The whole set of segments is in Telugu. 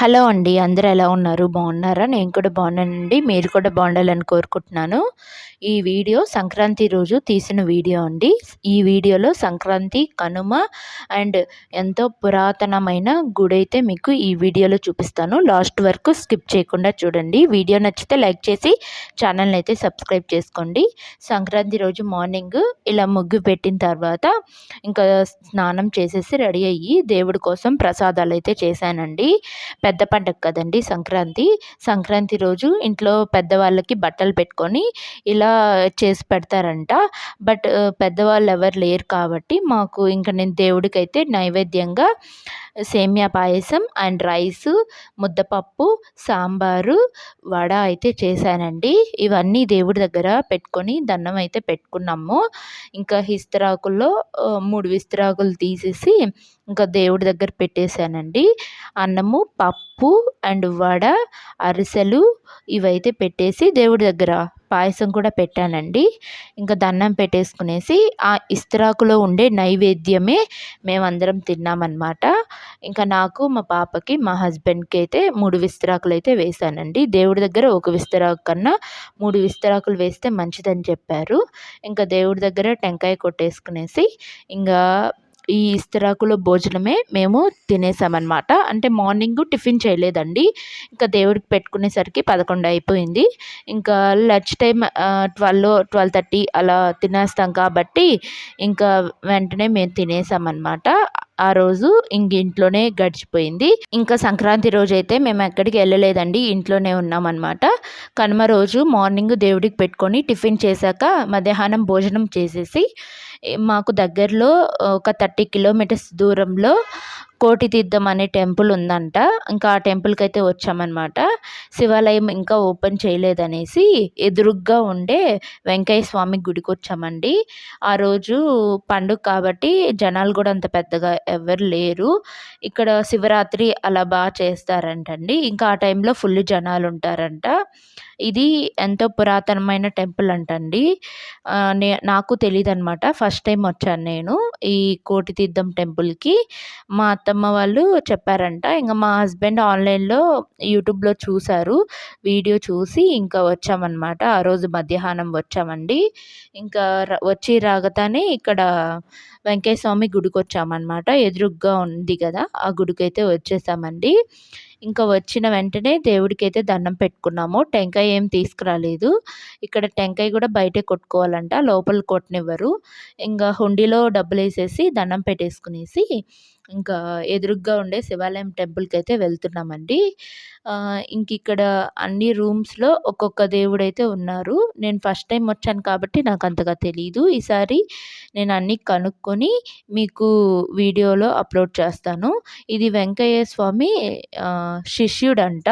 హలో అండి. అందరూ ఎలా ఉన్నారు? బాగున్నారా? నేను కూడా బాగున్నానండి. మీరు కూడా బాగుండాలని కోరుకుంటున్నాను. ఈ వీడియో సంక్రాంతి రోజు తీసిన వీడియో అండి. ఈ వీడియోలో సంక్రాంతి కనుమ అండ్ ఎంతో పురాతనమైన గుడి అయితే మీకు ఈ వీడియోలో చూపిస్తాను. లాస్ట్ వరకు స్కిప్ చేయకుండా చూడండి. వీడియో నచ్చితే లైక్ చేసి ఛానల్ని అయితే సబ్స్క్రైబ్ చేసుకోండి. సంక్రాంతి రోజు మార్నింగ్ ఇలా ముగ్గు పెట్టిన తర్వాత ఇంకా స్నానం చేసేసి రెడీ అయ్యి దేవుడి కోసం ప్రసాదాలు అయితే చేశానండి. పెద్ద పండగ కదండి సంక్రాంతి. సంక్రాంతి రోజు ఇంట్లో పెద్దవాళ్ళకి బట్టలు పెట్టుకొని ఇలా చేసి పెడతారంట. బట్ పెద్దవాళ్ళు ఎవరు లేరు కాబట్టి మాకు ఇంకా నేను దేవుడికైతే నైవేద్యంగా సేమియా పాయసం అండ్ రైస్ ముద్దపప్పు సాంబారు వడ అయితే చేశానండి. ఇవన్నీ దేవుడి దగ్గర పెట్టుకొని దండం అయితే పెట్టుకున్నాము. ఇంకా హిస్తరాకుల్లో మూడు విస్తరాకులు తీసేసి ఇంకా దేవుడి దగ్గర పెట్టేశానండి. అన్నము పప్పు అండ్ వడ అరిసెలు ఇవైతే పెట్టేసి దేవుడి దగ్గర పాయసం కూడా పెట్టానండి. ఇంకా దండం పెట్టేసుకునేసి ఆ ఇస్త్రాకులో ఉండే నైవేద్యమే మేమందరం తిన్నామన్నమాట. ఇంకా నాకు మా పాపకి మా హస్బెండ్కి అయితే మూడు విస్తరాకులు అయితే వేశానండి. దేవుడి దగ్గర ఒక విస్తరాకు కన్నా మూడు విస్తరాకులు వేస్తే మంచిదని చెప్పారు. ఇంకా దేవుడి దగ్గర టెంకాయ కొట్టేసుకునేసి ఇంకా ఈ ఇస్తరాకులో భోజనమే మేము తినేసామన్నమాట. అంటే మార్నింగ్ టిఫిన్ చేయలేదండి. ఇంకా దేవుడికి పెట్టుకునేసరికి పదకొండు అయిపోయింది. ఇంకా lunch time twelve twelve thirty అలా తినేస్తాం కాబట్టి ఇంకా వెంటనే మేము తినేసామన్నమాట. ఆ రోజు ఇంక ఇంట్లోనే గడిచిపోయింది. ఇంకా సంక్రాంతి రోజు అయితే మేము ఎక్కడికి వెళ్ళలేదండి. ఇంట్లోనే ఉన్నామన్నమాట. కనుమ రోజు మార్నింగ్ దేవుడికి పెట్టుకొని టిఫిన్ చేశాక మధ్యాహ్నం భోజనం చేసేసి మాకు దగ్గరలో ఒక థర్టీ కిలోమీటర్స్ దూరంలో కోటి తీర్థం అనే టెంపుల్ ఉందంట. ఇంకా ఆ టెంపుల్కి అయితే వచ్చామన్నమాట. శివాలయం ఇంకా ఓపెన్ చేయలేదనేసి ఎదురుగ్గా ఉండే వెంకయ్య స్వామి గుడికి వచ్చామండి. ఆ రోజు పండుగ కాబట్టి జనాలు కూడా అంత పెద్దగా ఎవరు లేరు. ఇక్కడ శివరాత్రి అలా బాగా చేస్తారంటండి. ఇంకా ఆ టైంలో ఫుల్ జనాలు ఉంటారంట. ఇది ఎంతో పురాతనమైన టెంపుల్ అంటండి. నే నాకు తెలియదు అనమాట ఫస్ట్ టైం వచ్చాను నేను ఈ కోటి తీర్థం టెంపుల్కి. మా అత్తమ్మ వాళ్ళు చెప్పారంట. ఇంకా మా హస్బెండ్ ఆన్లైన్లో యూట్యూబ్లో చూశారు. వీడియో చూసి ఇంకా వచ్చామన్నమాట. ఆ రోజు మధ్యాహ్నం వచ్చామండి. ఇంకా వచ్చి రాగతానే ఇక్కడ వెంకయ్య స్వామి గుడికి వచ్చామన్నమాట ఎదురుగ్గా ఉంది కదా ఆ గుడికి అయితే వచ్చేసామండి. ఇంకా వచ్చిన వెంటనే దేవుడికి అయితే దండం పెట్టుకున్నాము. టెంకాయ ఏం తీసుకురాలేదు. ఇక్కడ టెంకాయ కూడా బయటే కొట్టుకోవాలంట లోపల కొట్టనివ్వరు. ఇంకా హుండీలో డబ్బులు వేసేసి దండం పెట్టేసుకునేసి ఇంకా ఎదురుగ్గా ఉండే శివాలయం టెంపుల్కి అయితే వెళ్తున్నామండి ఇంక ఇక్కడ అన్ని రూమ్స్లో ఒక్కొక్క దేవుడు అయితే ఉన్నారు. నేను ఫస్ట్ టైం వచ్చాను కాబట్టి నాకు అంతగా తెలియదు ఈసారి నేను అన్నీ కనుక్కొని మీకు వీడియోలో అప్లోడ్ చేస్తాను. ఇది వెంకయ్య స్వామి శిష్యుడంట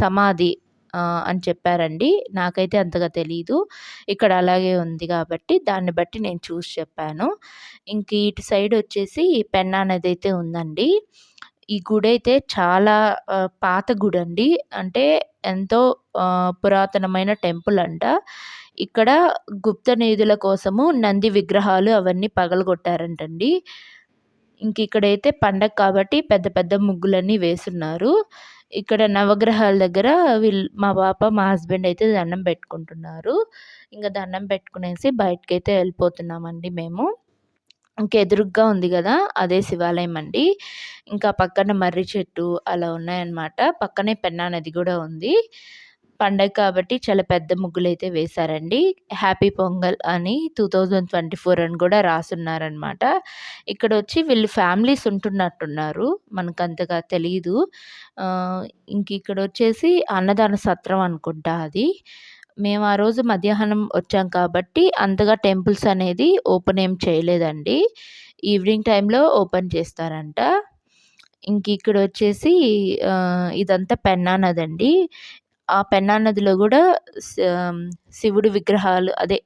సమాధి. అని చెప్పారండి. నాకైతే అంతగా తెలియదు ఇక్కడ అలాగే ఉంది కాబట్టి దాన్ని బట్టి నేను చూసి చెప్పాను. ఇంక ఇటు సైడ్ వచ్చేసి పెన్నా అనేది అయితే ఉందండి. ఈ గుడి అయితే చాలా పాత గుడి అండి అంటే ఎంతో పురాతనమైన టెంపుల్ అంట ఇక్కడ గుప్త నిధుల కోసము నంది విగ్రహాలు అవన్నీ పగలగొట్టారంటండి. ఇంక ఇక్కడైతే పండగ కాబట్టి పెద్ద పెద్ద ముగ్గులన్నీ వేసున్నారు. ఇక్కడ నవగ్రహాల దగ్గర వీళ్ళు మా పాప మా హస్బెండ్ అయితే దండం పెట్టుకుంటున్నారు. ఇంకా దండం పెట్టుకునేసి బయటకైతే వెళ్ళిపోతున్నామండి మేము. ఇంకెదురుగ్గా ఉంది కదా అదే శివాలయం అండి. ఇంకా పక్కన మర్రి చెట్టు అలా ఉన్నాయన్నమాట. పక్కనే పెన్నా నది కూడా ఉంది. పండగ కాబట్టి చాలా పెద్ద ముగ్గులు అయితే వేశారండి. హ్యాపీ పొంగల్ అని టూ థౌజండ్ ట్వంటీ ఫోర్ అని కూడా రాసున్నారనమాట ఇక్కడ వచ్చి వీళ్ళు ఫ్యామిలీస్ ఉంటున్నట్టున్నారు. మనకు అంతగా తెలియదు ఇంక ఇక్కడ వచ్చేసి అన్నదాన సత్రం అనుకుంటా అది. మేము ఆ రోజు మధ్యాహ్నం వచ్చాం కాబట్టి అంతగా టెంపుల్స్ అనేది ఓపెన్ ఏం చేయలేదండి. ఈవినింగ్ టైంలో ఓపెన్ చేస్తారంట. ఇంక ఇక్కడ వచ్చేసి ఇదంతా పెన్నా నదండి ఆ పెన్నా నదిలో కూడా శివుడు విగ్రహాలు అదే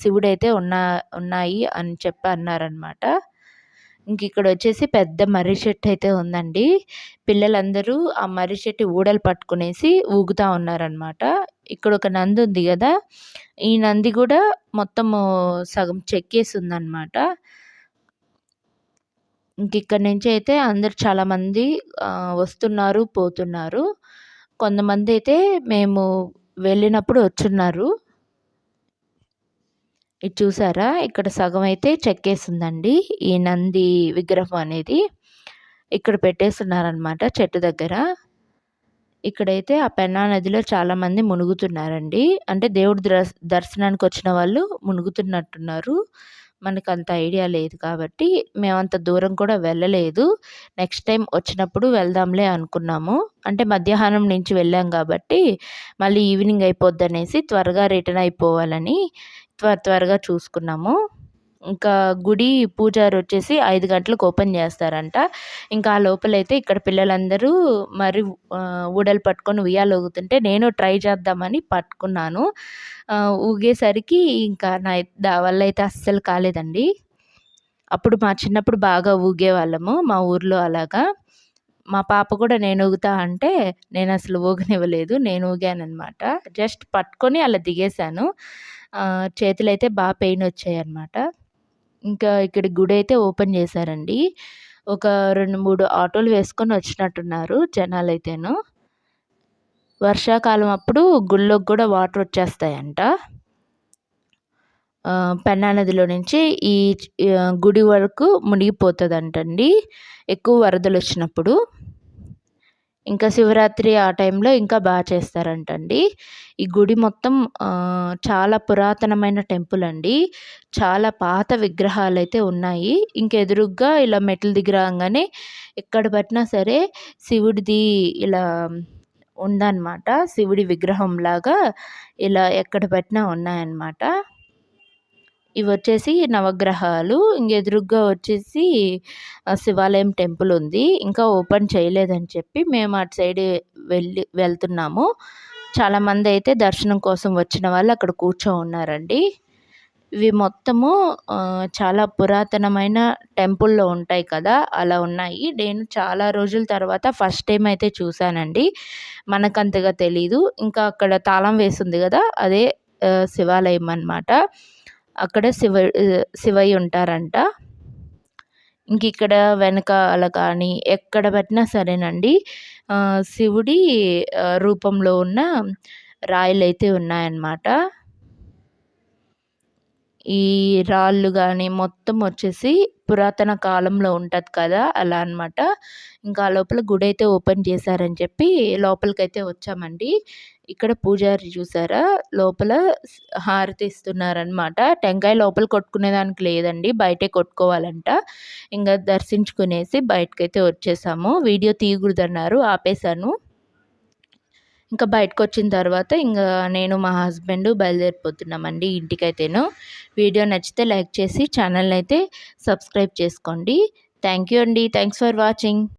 శివుడైతే ఉన్నా ఉన్నాయి అని చెప్పి అన్నారనమాట ఇంక ఇక్కడ వచ్చేసి పెద్ద మర్రి చెట్టు అయితే ఉందండి. పిల్లలందరూ ఆ మర్రి చెట్టు ఊడలు పట్టుకునేసి ఊగుతూ ఉన్నారనమాట ఇక్కడ ఒక నంది ఉంది కదా ఈ నంది కూడా మొత్తము సగం చెక్కేసి ఉందన్నమాట. ఇంక ఇక్కడి నుంచి అయితే అందరు చాలామంది వస్తున్నారు పోతున్నారు. కొంతమంది అయితే మేము వెళ్ళినప్పుడు వచ్చున్నారు. ఇది చూసారా? ఇక్కడ సగం అయితే చెక్కేసిందండి. ఈ నంది విగ్రహం అనేది ఇక్కడ పెట్టేస్తున్నారనమాట చెట్టు దగ్గర. ఇక్కడైతే ఆ పెన్నా నదిలో చాలామంది మునుగుతున్నారండి. అంటే దేవుడి దర్శనానికి వచ్చిన వాళ్ళు మునుగుతున్నట్టున్నారు. మనకు అంత ఐడియా లేదు కాబట్టి మేమంత దూరం కూడా వెళ్ళలేదు. నెక్స్ట్ టైం వచ్చినప్పుడు వెళ్దాంలే అనుకున్నాము. అంటే మధ్యాహ్నం నుంచి వెళ్ళాం కాబట్టి మళ్ళీ ఈవినింగ్ అయిపోద్ది అనేసి త్వరగా రిటర్న్ అయిపోవాలని త్వర త్వరగా చూసుకున్నాము. ఇంకా గుడి పూజారి వచ్చేసి ఐదు గంటలకు ఓపెన్ చేస్తారంట. ఇంకా ఆ లోపలైతే ఇక్కడ పిల్లలందరూ మరి ఊడలు పట్టుకొని ఉయ్యాలు ఊగుతుంటే నేను ట్రై చేద్దామని పట్టుకున్నాను. ఊగేసరికి ఇంకా నా దా వల్ల అయితే అస్సలు కాలేదండి. అప్పుడు మా చిన్నప్పుడు బాగా ఊగేవాళ్ళము మా ఊర్లో అలాగా. మా పాప కూడా నేను ఊగుతా అంటే నేను అసలు ఊగనివ్వలేదు నేను ఊగాననమాట జస్ట్ పట్టుకొని అలా దిగేశాను. చేతులైతే బాగా పెయిన్ వచ్చాయి అనమాట ఇంకా ఇక్కడ గుడి అయితే ఓపెన్ చేశారండి. ఒక రెండు మూడు ఆటోలు వేసుకొని వచ్చినట్టున్నారు జనాలు అయితేను వర్షాకాలం అప్పుడు గుళ్ళకు కూడా వాటర్ వచ్చేస్తాయంట. పెన్నా నదిలో నుంచి ఈ గుడి వరకు మునిగిపోతుందంటండి. ఎక్కువ వరదలు వచ్చినప్పుడు. ఇంకా శివరాత్రి ఆ టైంలో ఇంకా బాగా చేస్తారంటండి. ఈ గుడి మొత్తం చాలా పురాతనమైన టెంపుల్ అండి. చాలా పాత విగ్రహాలు అయితే ఉన్నాయి. ఇంకెదురుగ్గా ఇలా మెట్లు దిగిరాగానే ఎక్కడ పట్టినా సరే శివుడిది ఇలా ఉందన్నమాట. శివుడి విగ్రహం లాగా ఇలా ఎక్కడ పెట్టినా ఉన్నాయన్నమాట. ఇవి వచ్చేసి నవగ్రహాలు ఇంకెదురుగ్గా వచ్చేసి శివాలయం టెంపుల్ ఉంది. ఇంకా ఓపెన్ చేయలేదని చెప్పి మేము అటు సైడ్ వెళ్ళి వెళ్తున్నాము. చాలామంది అయితే దర్శనం కోసం వచ్చిన వాళ్ళు అక్కడ కూర్చో ఉన్నారండి ఇవి మొత్తము చాలా పురాతనమైన టెంపుల్లో ఉంటాయి కదా అలా ఉన్నాయి. నేను చాలా రోజుల తర్వాత ఫస్ట్ టైం అయితే చూశానండి. మనకంతగా తెలీదు. ఇంకా అక్కడ తాళం వేసింది కదా అదే శివాలయం అనమాట అక్కడ శివ శివయ్య ఉంటారంట. ఇంక ఇక్కడ వెనకాల కానీ ఎక్కడ పెట్టినా సరేనండి. శివుడి రూపంలో ఉన్న రాయిలు అయితే ఉన్నాయన్నమాట. ఈ రాళ్ళు కానీ మొత్తం వచ్చేసి పురాతన కాలంలో ఉంటుంది కదా అలా అనమాట ఇంకా లోపల గుడి అయితే ఓపెన్ చేశారని చెప్పి లోపలికైతే వచ్చామండి. ఇక్కడ పూజారి చూసారా? లోపల హారతి ఇస్తున్నారనమాట టెంకాయ లోపల కొట్టుకునేదానికి లేదండి బయటే కొట్టుకోవాలంట. ఇంకా దర్శించుకునేసి బయటకైతే వచ్చేసాము. వీడియో తీయకూడదన్నారు ఆపేశాను. ఇంకా బయటకు వచ్చిన తర్వాత ఇంకా నేను మా హస్బెండ్ బయలుదేరిపోతున్నామండి ఇంటికైతేను. వీడియో నచ్చితే లైక్ చేసి ఛానల్ అయితే సబ్స్క్రైబ్ చేసుకోండి. థ్యాంక్ యూ అండి. Thanks for watching.